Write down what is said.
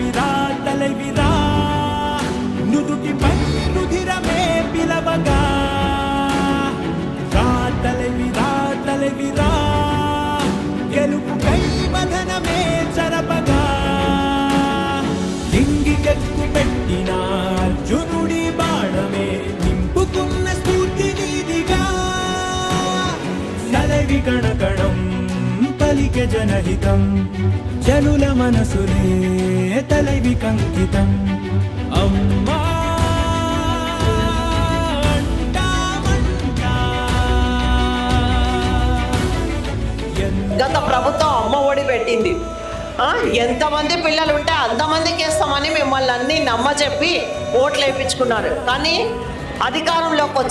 தலைவிரா தலைவிரா నుదుటి పట్టి నుధిరమే పిలవగా. రా తలవి రా తలవి రా గెలుపు కై వదనమే చరపగా. లింగి కక్కు పెట్టిన అర్జునుడి బాణమే నింపుకున్న స్ఫూర్తి నీదిగా. గణగణం జనహితం జనుల మనసులే. తలవి కంకితం. గత ప్రభుత్వం అమ్మ ఒడి పెట్టింది. ఆ, ఎంతమంది పిల్లలు ఉంటే అంతమందికి వేస్తామని మిమ్మల్ని అన్ని నమ్మచెప్పి ఓట్లు వేయించుకున్నారు. కానీ అధికారంలోకి వచ్చి